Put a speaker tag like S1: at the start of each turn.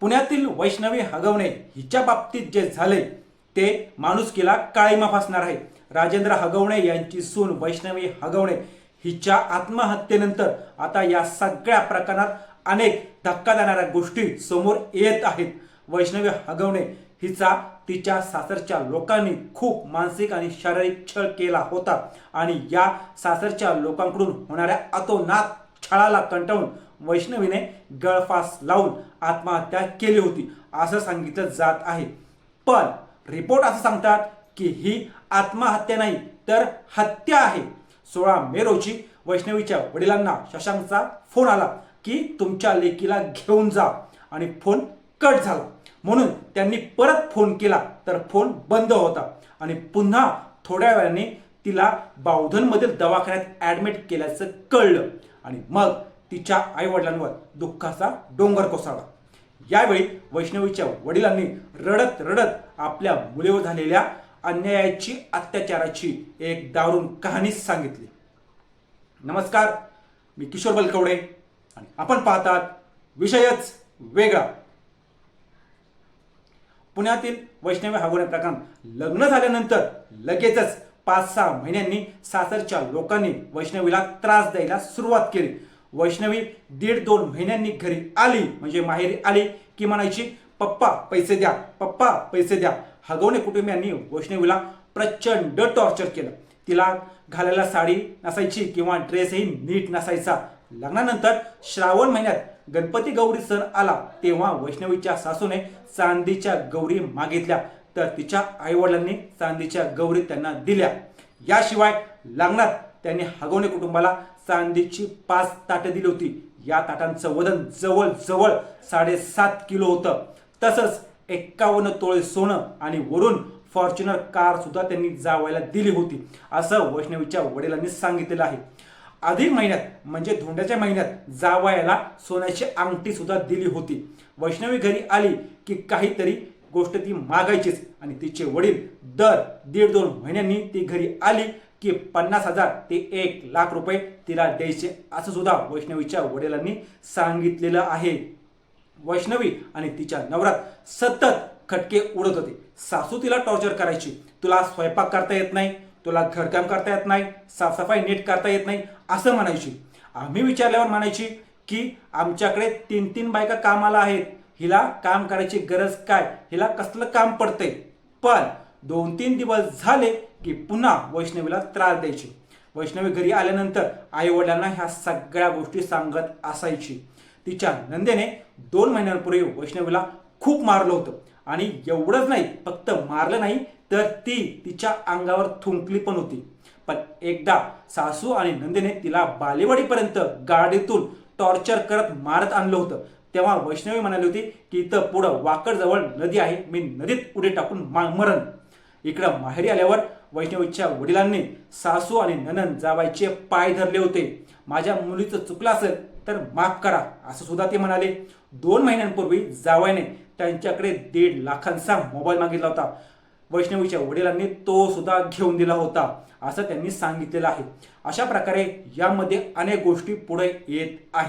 S1: पुण्यातील वैष्णवी हगवणे हिच्या बाबतीत जे झाले ते माणुसकीला काळीमा फासणार आहे. राजेंद्र हगवणे यांची सून वैष्णवी हगवणे हिच्या आत्महत्येनंतर आता या सगळ्या प्रकरणात अनेक धक्का देणाऱ्या गोष्टी समोर येत आहेत. वैष्णवी हगवणे हिचा तिच्या सासरच्या लोकांनी खूप मानसिक आणि शारीरिक छळ केला होता आणि या सासरच्या लोकांकडून होणाऱ्या अतोनात छळाला कंटाळून वैष्णवीने गळफास लावून आत्महत्या केली होती असं सांगितलं जात आहे. पण रिपोर्ट असं सांगतात की ही आत्महत्या नाही तर हत्या आहे. सोळा मे रोजी वैष्णवीच्या वडिलांना शशांकचा फोन आला की तुमच्या लेकीला घेऊन जा आणि फोन कट झाला. म्हणून त्यांनी परत फोन केला तर फोन बंद होता आणि पुन्हा थोड्या वेळाने तिला बावधनमधील दवाखान्यात ॲडमिट केल्याचं कळलं. आणि मग तिच्या आईवडिलांवर दुःखाचा डोंगर कोसळला. यावेळी वैष्णवीच्या वडिलांनी रडत रडत आपल्या मुलीवर झालेल्या अन्यायाची अत्याचाराची एक दारुण कहाणी सांगितली. नमस्कार मी किशोर बलकवडे आणि आपण पाहतात विषयच वेगळा. पुण्यातील वैष्णवी हगवणे प्रकरण लग्न झाल्यानंतर लगेचच पाच सहा महिन्यांनी सासरच्या लोकांनी वैष्णवीला त्रास द्यायला सुरुवात केली. वैष्णवी दीड दोन महिन्यांनी घरी आली. म्हणजे माहेरी आली की म्हणायची पप्पा पैसे द्या. पप्पा पैसे द्या. हगवणे कुटुंबियांनी वैष्णवीला प्रचंड टॉर्चर केलं. तिला घालायला साडी नसायची किंवा ड्रेसही नीट नसायचा. लग्नानंतर श्रावण महिन्यात गणपती गौरी सण आला तेव्हा वैष्णवीच्या सासूने चांदीच्या गौरी मागितल्या. तर तिच्या आईवडिलांनी चांदीच्या गौरी त्यांना दिल्या. याशिवाय लग्नात त्यांनी हगवणे कुटुंबाला चांदीची पाच ताटं दिली होती. या ताटांचं वजन जवळजवळ साडेसात किलो होतं. तसंच एक्कावन्न तोळे सोनं आणि वरून फॉर्च्युनर कार सुद्धा त्यांनी जावायला दिली होती असं वैष्णवीच्या वडिलांनी सांगितलेलं आहे. अधिक महिन्यात म्हणजे धोंड्याच्या महिन्यात जावायला सोन्याची अंगठी सुद्धा दिली होती. वैष्णवी घरी आली की काहीतरी गोष्ट ती मागायचीच. आणि तिचे वडील दर दीड दोन महिन्यांनी ती घरी आली की पन्नास हजार ते एक लाख रुपये तिला द्यायचे असं सुद्धा वैष्णवीच्या वडिलांनी सांगितलेलं आहे. वैष्णवी आणि तिच्या नवरात सतत खटके उडत होते. सासू तिला टॉर्चर करायची. तुला स्वयंपाक करता येत नाही तुला घरकाम करता येत नाही साफसफाई नीट करता येत नाही असं म्हणायची. आम्ही विचारल्यावर म्हणायची की आमच्याकडे तीन तीन बायका कामाला आहेत. हिला काम करायची गरज काय? हिला कसलं काम पडतंय? पण दोन तीन दिवस झाले की पुन्हा वैष्णवीला त्रास द्यायची. वैष्णवी घरी आल्यानंतर आई वडिलांना ह्या सगळ्या गोष्टी सांगत असायची. तिच्या नंदेने दोन महिन्यांपूर्वी वैष्णवीला खूप मारलं होतं. आणि एवढंच नाही फक्त मारलं नाही तर ती तिच्या अंगावर थुंकली पण होती. पण एकदा सासू आणि नंदेने तिला बालेवाडीपर्यंत गाडीतून टॉर्चर करत मारत आणलं होतं. तेव्हा वैष्णवी म्हणाली होती की इथं पुढं वाकडजवळ नदी आहे. मी नदीत उडी टाकून मा मरण. इकडं माहेरी आल्यावर वैष्णवीच्या वडिलांनी सासू आणि ननन जावायचे पाय धरले होते. माझ्या मुलीचं चुकलं असेल तर माफ करा असं सुद्धा ते म्हणाले. दोन महिन्यांपूर्वी जावायने त्यांच्याकडे दीड लाखांचा मोबाईल मागितला होता. वैष्णवीच्या वडिलांनी तो सुद्धा घेऊन दिला होता असं त्यांनी सांगितलेलं आहे. अशा प्रकारे यामध्ये अनेक गोष्टी पुढे येत आहेत.